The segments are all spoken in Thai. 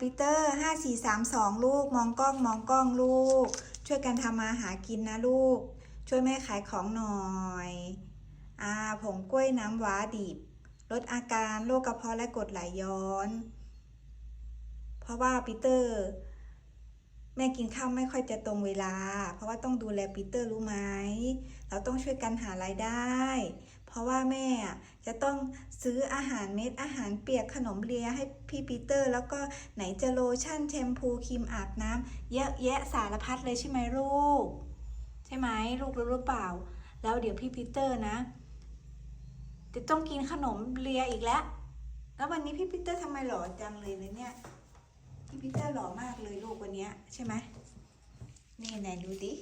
ปีเตอร์ห้าสี่สามสองลูกมองกล้องมองกล้องลูก ช่วยกันทำมาหากินนะลูก ช่วยแม่ขายของหน่อยอ่าผงกล้วยน้ำว้าดิบ ลดอาการโรคกระเพาะและกรดไหลย้อน เพราะว่าปีเตอร์ แม่กินข้าวไม่ค่อยจะตรงเวลา เพราะว่าต้องดูแลปีเตอร์รู้ไหม เราต้องช่วยกันหารายได้ ราะว่าแม่จะต้องซื้ออาหารเม็ดอาหารเปียกขนมเลียให้พี่ปีเตอร์ แล้วก็ไหนจะโลชั่นแชมพูครีมอาบน้ำเยอะแยะสารพัดเลยใช่ไหมลูก ใช่ไหมลูกรู้หรือเปล่า แล้วเดี๋ยวพี่ปีเตอร์นะจะต้องกินขนมเลียอีกแล้ว แล้ววันนี้พี่ปีเตอร์ทำไมหล่อจังเลยนะเนี่ยพี่ปีเตอร์หล่อมากเลยลูกวันนี้ใช่ไหมนี่ไหนดูดิ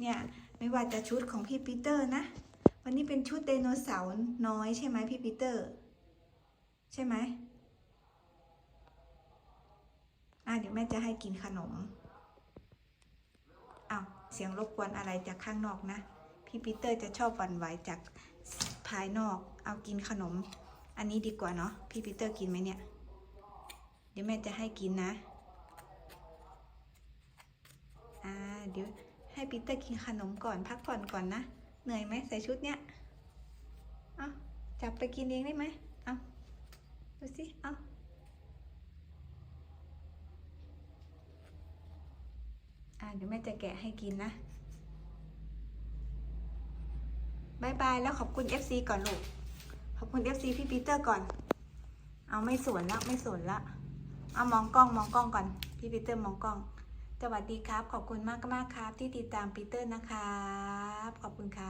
เนี่ยไม่ว่าจะชุดของพี่ปีเตอร์นะันนี้เป็นชุดไดโนเสาร์น้อยใช่ไหมพี่ปีเตอร์ ใช่ไหมอะเดี๋ยวแม่จะให้กินขนมอ้าวเสียงรบกวนอะไรจากข้างนอกนะ พี่ปีเตอร์จะชอบวันไหวจากภายนอก เอากินขนม อันนี้ดีกว่าเนาะพี่ปีเตอร์กินไหมเนี่ย เดี๋ยวแม่จะให้กินนะอ่าเดี๋ยวให้ปีเตอร์กินขนมก่อนพักผ่อนก่อนนะ เหนื่อยไหมใส่ชุดเนี้ย เอาจับไปกินเองได้ไหมเอาดูสิ เอาอ่าเดี๋ยวแม่จะแกะให้กินนะบายบายแล้วขอบคุณ FC ก่อนลูก ขอบคุณ FC พี่ปีเตอร์ก่อน เอาไม่สวนแล้วไม่สวนละ เอามองกล้องมองกล้องก่อน พี่ปีเตอร์มองกล้อง สวัสดีครับ ขอบคุณมากมากครับ ที่ติดตามปีเตอร์นะครับ ขอบคุณครับ